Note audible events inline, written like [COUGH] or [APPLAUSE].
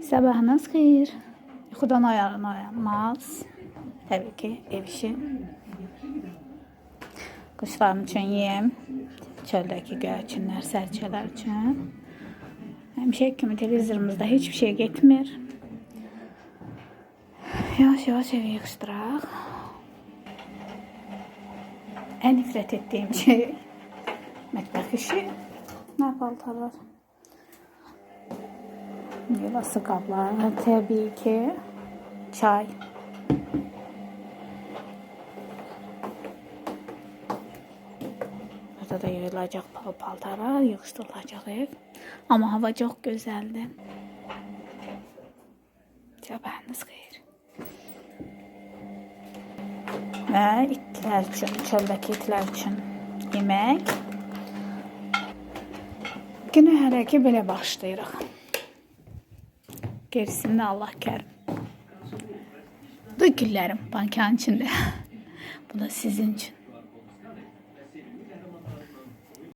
Sabahınız xeyir. Yuxudan oyanan oyanmaz. Təbii ki, ev işi. Quşların üçün yem, çöldəki göyçünlər, sərçələr üçün. Həmişə kimi televizorumuzda heç bir şey getmir. Yavaş yavaş evi yığışdıraq. En nefret ettiğim şey mətbəx işi. Ne paltarlar. Yuvası qablar. Tabii ki çay. Burada da yığılacaq pal paltarlar, yığışdırılacaq ev. Ama hava çok güzeldi. Sabahınız xeyir. Və itlər üçün, çöldəki itlər üçün yemək. Günə hələ ki belə başlayırıq. Gerisini Allah da güllərim bankanın içində. [LAUGHS] Bu da sizin üçün.